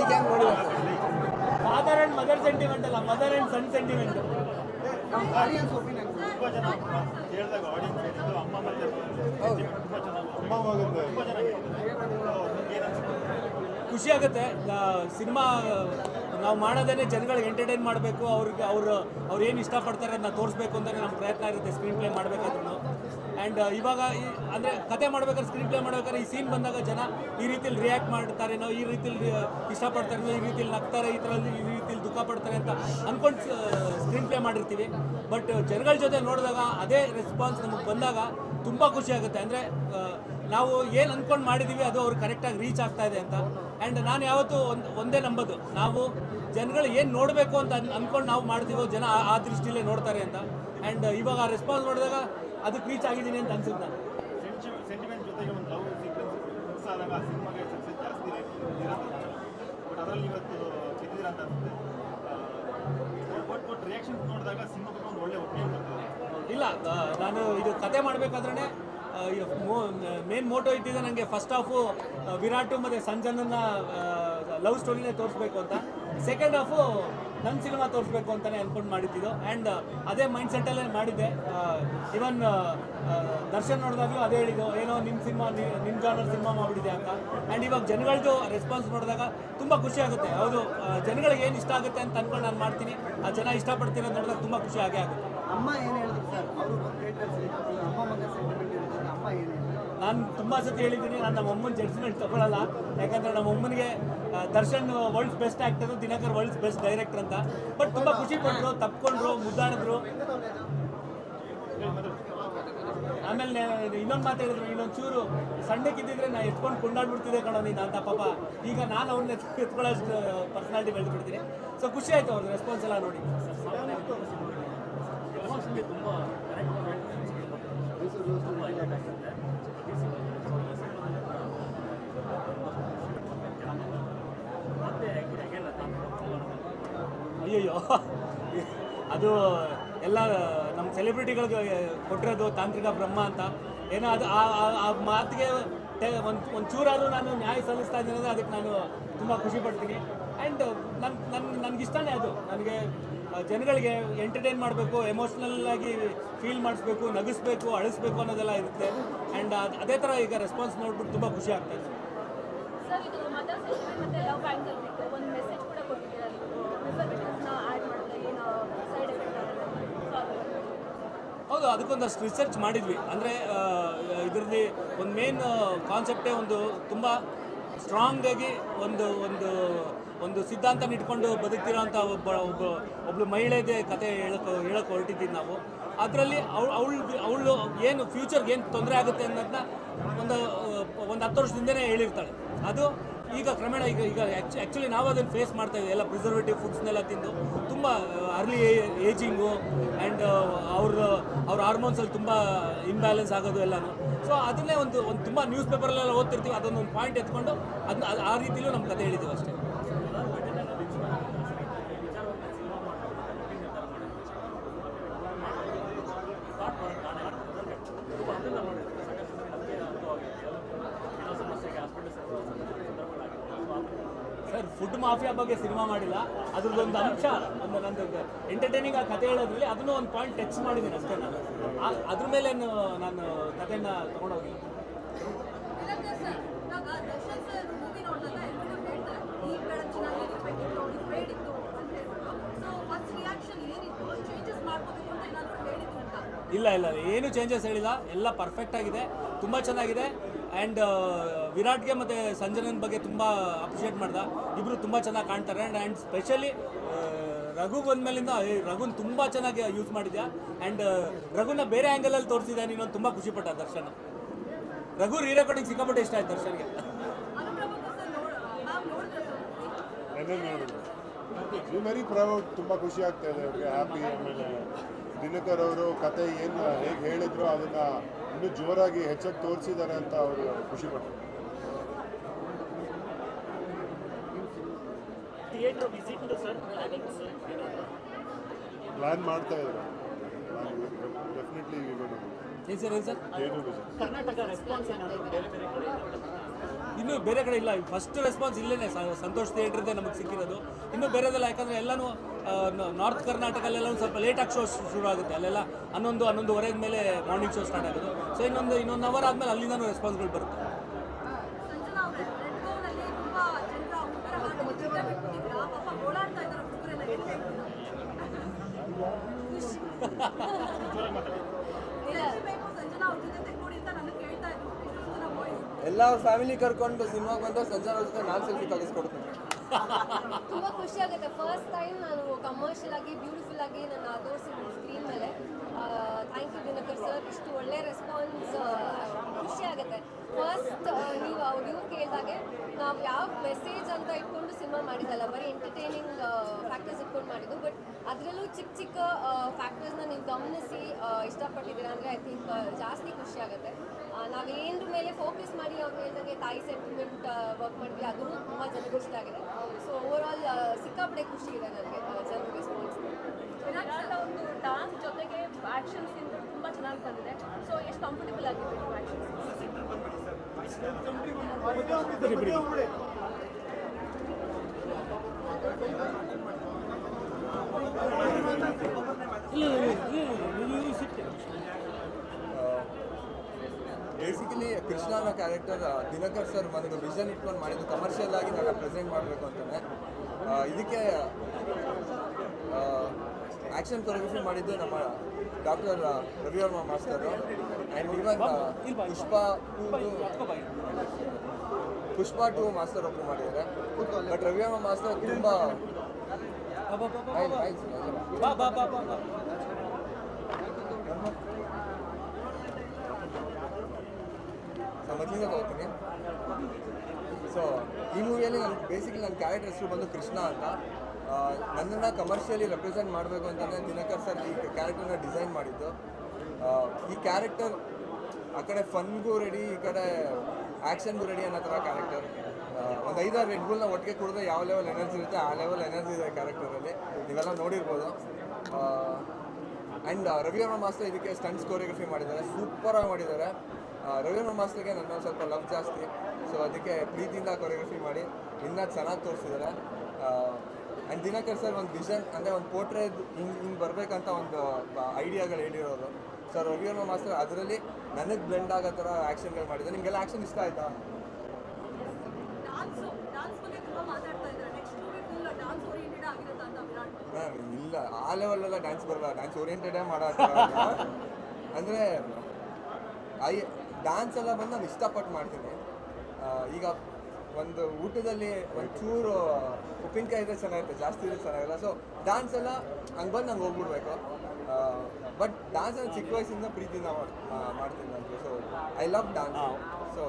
ಈಗ ನೋಡಿಲ್ಲ father and mother sentiment ಅಲ್ಲ mother and son sentiment audience opinion ತುಂಬ ಜನ ಕೇಳಿದಾಗ ಆಡಿಯನ್ಸ್ ಹೇಳಿದ್ದು ಅಮ್ಮ ಮತ್ತೆ ಹೌದು. ತುಂಬ ಚೆನ್ನಾಗಿ ಅಮ್ಮ ಮಗಂದು ತುಂಬ ಚೆನ್ನಾಗಿದೆ ಖುಷಿ ಆಗುತ್ತೆ. ಸಿನಿಮಾ ನಾವು ಮಾಡೋದೇ ಜನಗಳಿಗೆ ಎಂಟರ್ಟೈನ್ ಮಾಡಬೇಕು, ಅವ್ರಿಗೆ ಅವರು ಅವ್ರು ಏನು ಇಷ್ಟಪಡ್ತಾರೆ ಅದನ್ನ ತೋರಿಸ್ಬೇಕು ಅಂತ ನಮ್ಮ ಪ್ರಯತ್ನ ಇರುತ್ತೆ ಸ್ಕ್ರೀನ್ ಪ್ಲೇ ಮಾಡಬೇಕಾದ್ರೂ. ಆ್ಯಂಡ್ ಇವಾಗ ಈ, ಅಂದರೆ ಕತೆ ಮಾಡ್ಬೇಕಾದ್ರೆ ಸ್ಕ್ರೀನ್ ಪ್ಲೇ ಮಾಡ್ಬೇಕಾದ್ರೆ ಈ ಸೀನ್ ಬಂದಾಗ ಜನ ಈ ರೀತಿಲಿ ರಿಯಾಕ್ಟ್ ಮಾಡ್ತಾರೇನೋ ಈ ರೀತಿಲಿ ಇಷ್ಟಪಡ್ತಾರೇನೋ ಈ ರೀತಿಲಿ ನಗ್ತಾರೆ, ಈ ಥರ ಈ ರೀತಿಲಿ ದುಃಖ ಪಡ್ತಾರೆ ಅಂತ ಅಂದ್ಕೊಂಡು ಸ್ಕ್ರೀನ್ ಪ್ಲೇ ಮಾಡಿರ್ತೀವಿ. ಬಟ್ ಜನಗಳ ಜೊತೆ ನೋಡಿದಾಗ ಅದೇ ರೆಸ್ಪಾನ್ಸ್ ನಮಗೆ ಬಂದಾಗ ತುಂಬ ಖುಷಿ ಆಗುತ್ತೆ. ಅಂದರೆ ನಾವು ಏನು ಅಂದ್ಕೊಂಡು ಮಾಡಿದ್ದೀವಿ ಅದು ಅವ್ರು ಕರೆಕ್ಟಾಗಿ ರೀಚ್ ಆಗ್ತಾ ಇದೆ ಅಂತ. ಆ್ಯಂಡ್ ನಾನು ಯಾವತ್ತೂ ಒಂದು ಒಂದೇ ನಂಬೋದು. ನಾವು ಜನಗಳು ಏನು ನೋಡಬೇಕು ಅಂತ ಅಂದ್ಕೊಂಡು ನಾವು ಮಾಡ್ತೀವೋ ಜನ ಆ- ದೃಷ್ಟಿಯಲ್ಲೇ ದೃಷ್ಟಿಲೇ ನೋಡ್ತಾರೆ ಅಂತ. ಆ್ಯಂಡ್ ಇವಾಗ ಆ ರೆಸ್ಪಾನ್ಸ್ ನೋಡಿದಾಗ ಅದಕ್ಕೆ ರೀಚ್ ಆಗಿದ್ದೀನಿ ಅಂತ ಅನ್ಸುತ್ತೆ ನಾನು ಇಲ್ಲ ನಾನು ಇದು ಕತೆ ಮಾಡಬೇಕಾದ್ರೆ ಮೇನ್ ಮೋಟೋ ಇದ್ದಿದೆ ನನಗೆ ಫಸ್ಟ್ ಹಾಫು ವಿರಾಟು ಮತ್ತು ಸಂಜನನ್ನ ಲವ್ ಸ್ಟೋರಿನೇ ತೋರಿಸ್ಬೇಕು ಅಂತ. ಸೆಕೆಂಡ್ ಹಾಫು ನನ್ನ ಸಿನಿಮಾ ತೋರಿಸ್ಬೇಕು ಅಂತಲೇ ಅನ್ಕೊಂಡು ಮಾಡಿದ್ದಿದ್ದು ಆ್ಯಂಡ್ ಅದೇ ಮೈಂಡ್ ಸೆಟ್ಟಲ್ಲೇ ಮಾಡಿದ್ದೆ. ಇವನ್ ದರ್ಶನ್ ನೋಡಿದಾಗಲೂ ಅದೇ ಹೇಳಿದ್ದು, ಏನೋ ನಿಮ್ಮ ಸಿನಿಮಾ ನಿಮ್ಮ ಜಾನರ್ ಸಿನಿಮಾ ಮಾಡಿಬಿಟ್ಟಿದೆ ಅಂತ. ಆ್ಯಂಡ್ ಇವಾಗ ಜನಗಳದ್ದು ರೆಸ್ಪಾನ್ಸ್ ನೋಡಿದಾಗ ತುಂಬ ಖುಷಿ ಆಗುತ್ತೆ. ಹೌದು ಜನಗಳಿಗೆ ಏನು ಇಷ್ಟ ಆಗುತ್ತೆ ಅಂತ ಅಂದ್ಕೊಂಡು ನಾನು ಮಾಡ್ತೀನಿ. ಆ ಜನ ಇಷ್ಟಪಡ್ತಿರೋದು ನೋಡಿದಾಗ ತುಂಬ ಖುಷಿ ಆಗೇ ಆಗುತ್ತೆ. ಅಮ್ಮ ಏನು ಹೇಳಿದ್ರು ಸರ್? ಅವರು ಅಮ್ಮ ಮಗ ಸೆಂಟಿಮೆಂಟ್ ಇರುತ್ತೆ ಅಮ್ಮ ಏನು ಹೇಳಿದ್ರು ನಾನು ತುಂಬ ಸತಿ ಹೇಳಿದ್ದೀನಿ, ನಾನು ನಮ್ಮ ಅಮ್ಮನ ಜಡ್ಜ್ಮೆಂಟ್ ತಗೊಳ್ಳಲ್ಲ ಯಾಕಂದ್ರೆ ನಮ್ಮ ಅಮ್ಮನಿಗೆ Darshan world's best actor Dinakar world's best director ಅಂತ. ಬಟ್ ತುಂಬ ಖುಷಿ ಪಟ್ಟರು ತಪ್ಕೊಂಡ್ರು, ಮುದ್ದಾಡಿದ್ರು. ಆಮೇಲೆ ಇನ್ನೊಂದು ಮಾತು ಹೇಳಿದ್ರು ಇನ್ನೊಂದು ಚೂರು ಸಣ್ಣಕ್ಕಿದ್ದಿದ್ರೆ ನಾ ಎತ್ಕೊಂಡು ಕೊಂಡಾಡ್ಬಿಡ್ತಿದ್ದೆ ಕಣೋ ನೀನು ಅಂತ ಪಾಪ. ಈಗ ನಾನು ಅವ್ರನ್ನ ಎತ್ಕೊಳ್ಳೋಷ್ಟು ಪರ್ಸನಾಲಿಟಿ ಬೆಳೆದ್ಬಿಡ್ತೀನಿ. ಸೊ ಖುಷಿ ಆಯಿತು ಅವ್ರದ್ದು ರೆಸ್ಪಾನ್ಸ್ ಎಲ್ಲ ನೋಡಿ. ಅಯ್ಯಯ್ಯೋ ಅದು ಎಲ್ಲ ನಮ್ಮ ಸೆಲೆಬ್ರಿಟಿಗಳಿಗೆ ಕೊಟ್ಟಿರೋದು ತಾಂತ್ರಿಕ ಬ್ರಹ್ಮ ಅಂತ. ಏನೋ ಅದು ಆ ಮಾತಿಗೆ ಒಂದು ಒಂದು ಚೂರಾದರೂ ನಾನು ನ್ಯಾಯ ಸಲ್ಲಿಸ್ತಾ ಇದ್ದೀನಿ ಅಂದರೆ ಅದಕ್ಕೆ ನಾನು ತುಂಬ ಖುಷಿ ಪಡ್ತೀನಿ. ಆ್ಯಂಡ್ ನನ್ನ ನನ್ನ ನನಗಿಷ್ಟನೇ ಅದು. ನನಗೆ ಜನಗಳಿಗೆ ಎಂಟರ್ಟೈನ್ ಮಾಡಬೇಕು ಎಮೋಷ್ನಲ್ಲಾಗಿ ಫೀಲ್ ಮಾಡಿಸ್ಬೇಕು, ನಗಿಸ್ಬೇಕು, ಅಳಿಸ್ಬೇಕು ಅನ್ನೋದೆಲ್ಲ ಇರುತ್ತೆ. ಆ್ಯಂಡ್ ಅದೇ ಥರ ಈಗ ರೆಸ್ಪಾನ್ಸ್ ನೋಡ್ಬಿಟ್ಟು ತುಂಬ ಖುಷಿ ಆಗ್ತಾ ಇದೆ. ಹೌದು, ಅದಕ್ಕೊಂದಷ್ಟು ರಿಸರ್ಚ್ ಮಾಡಿದ್ವಿ. ಅಂದರೆ ಇದರಲ್ಲಿ ಒಂದು ಮೇನ್ ಕಾನ್ಸೆಪ್ಟೇ ಒಂದು ತುಂಬ ಸ್ಟ್ರಾಂಗಾಗಿ ಒಂದು ಒಂದು ಒಂದು ಸಿದ್ಧಾಂತನ ಇಟ್ಕೊಂಡು ಬದುಕ್ತಿರೋಂಥ ಒಬ್ಬ ಒಬ್ಬ ಒಬ್ಬಳು ಮಹಿಳೆದೇ ಕತೆ ಹೇಳಕ್ಕೆ ಹೇಳಕ್ಕೆ ಹೊರಟಿದ್ದೀವಿ ನಾವು. ಅದರಲ್ಲಿ ಅವಳು ಅವಳು ಅವಳು ಏನು ಫ್ಯೂಚರ್ಗೆ ಏನು ತೊಂದರೆ ಆಗುತ್ತೆ ಅನ್ನೋದನ್ನ ಒಂದು ಒಂದು ಹತ್ತು ವರ್ಷದಿಂದನೇ ಹೇಳಿರ್ತಾಳೆ. ಅದು ಈಗ ಕ್ರಮೇಣ ಈಗ ಈಗ ಆ್ಯಕ್ಚುಲಿ ನಾವು ಅದನ್ನು ಫೇಸ್ ಮಾಡ್ತಾ ಇದ್ದೀವಿ. ಎಲ್ಲ ಪ್ರಿಸರ್ವೇಟಿವ್ ಫುಡ್ಸ್ನೆಲ್ಲ ತಿಂದು ತುಂಬ ಅರ್ಲಿ ಏಜಿಂಗು ಆ್ಯಂಡ್ ಅವ್ರ ಅವ್ರ ಹಾರ್ಮೋನ್ಸಲ್ಲಿ ತುಂಬ ಇಂಬ್ಯಾಲೆನ್ಸ್ ಆಗೋದು ಎಲ್ಲನೂ. ಸೊ ಅದನ್ನೇ ಒಂದು ಒಂದು ತುಂಬ ನ್ಯೂಸ್ ಪೇಪರಲ್ಲೆಲ್ಲ ಓದ್ತಿರ್ತೀವಿ. ಅದೊಂದು ಪಾಯಿಂಟ್ ಎತ್ಕೊಂಡು ಅದನ್ನ ಆ ರೀತಿಲೂ ನಮ್ಮ ಕತೆ ಹೇಳಿದ್ದೀವಿ ಅಷ್ಟೇ. ಸರ್ ಫುಡ್ ಮಾಫಿಯಾ ಬಗ್ಗೆ ಸಿನಿಮಾ ಮಾಡಿಲ್ಲ. ಅದ್ರದ್ದೊಂದು ಅಂಶ ಒಂದು ನಂದು ಎಂಟರ್ಟೈನಿಂಗ್ ಆ ಕತೆ ಹೇಳೋದ್ರಲ್ಲಿ ಅದನ್ನು ಒಂದು ಪಾಯಿಂಟ್ ಟಚ್ ಮಾಡಿದ್ದೀನಿ ಅಷ್ಟೇ ನಾನು. ಅದ್ರ ಮೇಲೆ ನಾನು ಕಥೆನ ತೊಗೊಂಡೋಗಿಲ್ಲ ಇಲ್ಲ ಇಲ್ಲ ಏನು ಚೇಂಜಸ್ ಹೇಳಿಲ್ಲ. ಎಲ್ಲ ಪರ್ಫೆಕ್ಟ್ ಆಗಿದೆ. ತುಂಬ ಚೆನ್ನಾಗಿದೆ. ಆ್ಯಂಡ್ ವಿರಾಟ್ಗೆ ಮತ್ತು ಸಂಜನನ್ ಬಗ್ಗೆ ತುಂಬ ಅಪ್ರಿಷಿಯೇಟ್ ಮಾಡ್ದ. ಇಬ್ಬರು ತುಂಬ ಚೆನ್ನಾಗಿ ಕಾಣ್ತಾರೆ ಆ್ಯಂಡ್ ಆ್ಯಂಡ್ ಸ್ಪೆಷಲಿ ರಘು ಬಂದಮೇಲಿಂದ ರಘುನ್ ತುಂಬ ಚೆನ್ನಾಗಿ ಯೂಸ್ ಮಾಡಿದ್ಯಾ. ಆ್ಯಂಡ್ ರಘುನ ಬೇರೆ ಆ್ಯಂಗಲಲ್ಲಿ ತೋರಿಸಿದ್ಯಾ ನೀನು ತುಂಬ ಖುಷಿಪಟ್ಟ ದರ್ಶನ. ರಘು ರೀ ರೆಕಾರ್ಡಿಂಗ್ ಸಿಕ್ಕಾಪಟ್ಟೆ ಇಷ್ಟ ಆಯ್ತು ದರ್ಶನ್ಗೆ. ನೋಡ ಪ್ರೌಡ್ ತುಂಬ ಖುಷಿ ಆಗ್ತಾ ಇದೆ ಅವ್ರಿಗೆ ಹ್ಯಾಪಿ ಆಮೇಲೆ ದಿನಕರ್ ಅವರು ಕತೆ ಏನು, ಹೇಗೆ ಹೇಳಿದ್ರು ಅದನ್ನು ಇನ್ನೂ ಜೋರಾಗಿ ಹೆಚ್ಚಾಗಿ ತೋರಿಸಿದ್ದಾರೆ ಅಂತ ಅವರು ಖುಷಿ ಪಟ್ಟರು theatre visit sir plannings plan ಮಾಡ್ತಾ ಇದ್ದಾರೆ. ಡೆಫಿನೆಟ್ಲಿ ಏನು ಸರ್ ಏನು ಸರ್ ಕರ್ನಾಟಕ ರೆಸ್ಪಾನ್ಸ್ ಇನ್ನೂ ಬೇರೆ ಕಡೆ ಇಲ್ಲ. ಫಸ್ಟ್ ರೆಸ್ಪಾನ್ಸ್ ಇಲ್ಲೇ ಸಂತೋಷ್ ಥಿಯೇಟ್ರದ್ದೇ ನಮಗೆ ಸಿಕ್ಕಿರೋದು. ಇನ್ನೂ ಬೇರೆದಲ್ಲ ಯಾಕಂದರೆ ಎಲ್ಲನೂ ನಾರ್ತ್ ಕರ್ನಾಟಕಲ್ಲೆಲ್ಲ ಒಂದು ಸ್ವಲ್ಪ ಲೇಟಾಗಿ ಶೋ ಶುರು ಆಗುತ್ತೆ ಅಲ್ಲೆಲ್ಲ ಹನ್ನೊಂದು ಹನ್ನೊಂದುವರೆಗೆ ಮೇಲೆ ಮಾರ್ನಿಂಗ್ ಶೋ ಸ್ಟಾರ್ಟ್ ಆಗೋದು. ಸೊ ಇನ್ನೊಂದು ಇನ್ನೊಂದು ಅವರ್ ಆದಮೇಲೆ ಅಲ್ಲಿಂದನೂ ರೆಸ್ಪಾನ್ಸ್ಗಳು ಬರುತ್ತೆ ಸಂಜನಾ ಅವರೇ ರೆಡ್ ಗೋನಲ್ಲಿ ತುಂಬಾ ಜನರ ಹುಡುಗರ ಹಾಕಿ ಚಿತ್ರ ಬಿಟ್ಬಿಟ್ಟಿದ್ರ ಪಾಪ ಓಡಾಡ್ತಾ ಇದ್ದಾರೆ ಹುಡುಗರೆಲ್ಲ ಏನ್ ಹೇಳ್ತೀರಾ ಖುಷಿ ಸೆಲ್ಫಿ ಬೇಕು ಸಂಜನಾ ಅವ್ರ ಜೊತೆ ತೆಕ್ಕೊಡಿ ಅಂತ ನನಗೆ ಕೇಳ್ತಾ ಇದ್ರು ಇಷ್ಟೊಂದು ಜನ ಬಾಯ್ಸ್ ಎಲ್ಲ ಫ್ಯಾಮಿಲಿ ಕರ್ಕೊಂಡು ಸಿನಿಮಾಗೆ ಬಂದು ಸಂಜನಾ ಜೊತೆ ನಾನು ಸೆಲ್ಫಿ ತೆಗೆಸ್ಕೊಡ್ತೀನಿ ತುಂಬ ಖುಷಿ ಆಗುತ್ತೆ. ಫಸ್ಟ್ ಟೈಮ್ ನಾನು ಕಮರ್ಷಿಯಲ್ ಆಗಿ ಬ್ಯೂಟಿಫುಲ್ ಆಗಿ ನನ್ನ ತೋರಿಸಿದ್ದೀನಿ ಸ್ಕ್ರೀನ್ ಮೇಲೆ ಥ್ಯಾಂಕ್ ಯು ದಿನಕರ್ ಸರ್ ಇಷ್ಟು ಒಳ್ಳೆ ರೆಸ್ಪಾನ್ಸ್ ಖುಷಿ ಆಗುತ್ತೆ. ಫಸ್ಟ್ ನೀವು ಅವ್ರು ಇವ್ರು ಕೇಳಿದಾಗೆ ನಾವು ಯಾವ ಮೆಸೇಜ್ ಅಂತ ಇಟ್ಕೊಂಡು ಸಿನಿಮಾ ಮಾಡಿದ್ದಲ್ಲ, ಬರೀ ಎಂಟರ್ಟೈನಿಂಗ್ ಫ್ಯಾಕ್ಟರ್ಸ್ ಇಟ್ಕೊಂಡು ಮಾಡಿದ್ದು ಬಟ್ ಅದರಲ್ಲೂ ಚಿಕ್ಕ ಚಿಕ್ಕ ಫ್ಯಾಕ್ಟರ್ಸ್ನ ನೀವು ಗಮನಿಸಿ ಇಷ್ಟಪಟ್ಟಿದ್ದೀರಾ ಅಂದರೆ ಐ ಥಿಂಕ್ ಜಾಸ್ತಿ ಖುಷಿ ಆಗುತ್ತೆ. ನಾವು ಏನರ ಮೇಲೆ ಫೋಕಸ್ ಮಾಡಿ ಅವ್ರು ಹೇಳ್ದಂಗೆ ತಾಯಿ ಸೆಂಟಿಮೆಂಟ್ ವರ್ಕ್ ಮಾಡಿದ್ವಿ ಅದೂ ತುಂಬ ಜನಕ್ಕೆ ಇಷ್ಟ ಆಗಿದೆ. ಸೊ ಓವರ್ ಆಲ್ ಸಿಕ್ಕಾಪಡೆ ಖುಷಿ ಇದೆ ನನಗೆ ಜನರಿಗೆ ರೆಸ್ಪಾನ್ಸ್ ವಿರಾಟ್ ಒಂದು ಡಾನ್ಸ್ ಜೊತೆಗೆ ಆಕ್ಷನ್ ಸೀನ್ ತುಂಬ ಚೆನ್ನಾಗಿ ಬಂದಿದೆ. ಸೊ ಎಷ್ಟು ಕಂಫರ್ಟಬಲ್ ಆಗಿದೆ ನೀವು ಬೇಸಿಕಲಿ ಕೃಷ್ಣ ಅನ್ನೋ ಕ್ಯಾರೆಕ್ಟರ್ ದಿನಕರ್ ಸರ್ ಒಂದು ವಿಷನ್ ಇಟ್ಕೊಂಡು ಮಾಡಿದ್ದು ಕಮರ್ಷಿಯಲ್ ಆಗಿ ನಾನು ಪ್ರೆಸೆಂಟ್ ಮಾಡಬೇಕು ಅಂತಾನೆ. ಇದಕ್ಕೆ ಆ್ಯಕ್ಷನ್ ಕೊರಿಯೋಗ್ರಫಿ ಮಾಡಿದ್ದು ನಮ್ಮ doctor Ravivarma master. And even Pushpa Pushpa two master ಒಬ್ಬರು ಮಾಡಿದ್ದಾರೆ. ಬಟ್ ರವಿವರ್ಮ ಮಾಸ್ಟರ್ ತುಂಬ ಮೊದಲಿಂದ ತಗೋತೀನಿ ಸೊ ಈ ಮೂವಿಯಲ್ಲಿ ನನ್ನ ಬೇಸಿಕಲಿ ನನ್ನ ಕ್ಯಾರೆಕ್ಟರ್ ಹೆಸರು ಬಂದು ಕೃಷ್ಣ ಅಂತ. ನನ್ನನ್ನು ಕಮರ್ಷಿಯಲಿ ರೆಪ್ರೆಸೆಂಟ್ ಮಾಡಬೇಕು ಅಂತಂದರೆ ದಿನಕರ್ ಸರ್ ಈ ಕ್ಯಾರೆಕ್ಟರ್ನ ಡಿಸೈನ್ ಮಾಡಿದ್ದು. ಈ ಕ್ಯಾರೆಕ್ಟರ್ ಆ ಕಡೆ ಫನ್ಗೂ ರೆಡಿ ಈ ಕಡೆ ಆ್ಯಕ್ಷನ್ಗೂ ರೆಡಿ ಅನ್ನೋ ಥರ ಕ್ಯಾರೆಕ್ಟರ್ ಒಂದು ಐದಾರು ರೆಡ್ ಬುಲ್ನ ಒಟ್ಟಿಗೆ ಕುಡಿದ್ರೆ ಯಾವ ಲೆವೆಲ್ ಎನರ್ಜಿ ಇರುತ್ತೆ, ಆ ಲೆವೆಲ್ ಎನರ್ಜಿ ಇದೆ ಕ್ಯಾರೆಕ್ಟರಲ್ಲಿ ನೀವೆಲ್ಲ ನೋಡಿರ್ಬೋದು. ಆ್ಯಂಡ್ ಅವರ ಮಾಸ್ಟರ್ ಇದಕ್ಕೆ ಸ್ಟಂಟ್ಸ್ ಕೋರಿಯೋಗ್ರಫಿ ಮಾಡಿದ್ದಾರೆ. ಸೂಪರಾಗಿ ಮಾಡಿದ್ದಾರೆ. ಆ, ರವಿವರ್ಮ ಮಾಸ್ಟರ್ಗೆ ನನ್ನ ಸ್ವಲ್ಪ ಲವ್ ಜಾಸ್ತಿ. ಸೊ ಅದಕ್ಕೆ ಪ್ರೀತಿಯಿಂದ ಕೊರಿಯೋಗ್ರಫಿ ಮಾಡಿ. ಇನ್ನೂ ಚೆನ್ನಾಗಿ ತೋರಿಸಿದ್ದಾರೆ ಆ್ಯಂಡ್ ದಿನಕರ್ ಸರ್ ಒಂದು ವಿಷನ್ ಅಂದರೆ ಒಂದು ಪೋರ್ಟ್ರೇಟ್ ಹಿಂಗೆ ಹಿಂಗೆ ಬರಬೇಕಂತ ಒಂದು ಐಡಿಯಾಗಳು ಹೇಳಿರೋದು. ಸರ್ ರವಿವರ್ಮ ಮಾಸ್ಟರ್ ಅದರಲ್ಲಿ ನನಗೆ ಬ್ಲೆಂಡ್ ಆಗೋ ಥರ ಆ್ಯಕ್ಷನ್ಗಳು ಮಾಡಿದೆ ನಿಮಗೆಲ್ಲ ಆ್ಯಕ್ಷನ್ ಇಷ್ಟ ಆಯಿತಾ? ಇಲ್ಲ. ಆ ಲೆವೆಲೆಲ್ಲ ಡ್ಯಾನ್ಸ್ ಬರಲ್ಲ ಡ್ಯಾನ್ಸ್ ಓರಿಯೆಂಟೆಡೇ ಮಾಡೋ ಅಂದರೆ ಐ ಡ್ಯಾನ್ಸ್ ಎಲ್ಲ ಬಂದು ನಾನು ಇಷ್ಟಪಟ್ಟು ಮಾಡ್ತೀನಿ. ಈಗ ಒಂದು ಊಟದಲ್ಲಿ ಒಂದು ಚೂರು ಉಪ್ಪಿನಕಾಯಿ ಇದ್ರೆ ಚೆನ್ನಾಗಿರುತ್ತೆ ಜಾಸ್ತಿ ಇದ್ರೆ ಚೆನ್ನಾಗಿಲ್ಲ. ಸೊ ಡ್ಯಾನ್ಸ್ ಎಲ್ಲ ಹಂಗೆ ಬಂದು ನಂಗೆ ಹೋಗ್ಬಿಡ್ಬೇಕು. ಬಟ್ ಡ್ಯಾನ್ಸ್ ಚಿಕ್ಕ ವಯಸ್ಸಿಂದ ಪ್ರೀತಿಯಿಂದ ಮಾಡ್ತೀನಿ ನನಗೆ so I love dance so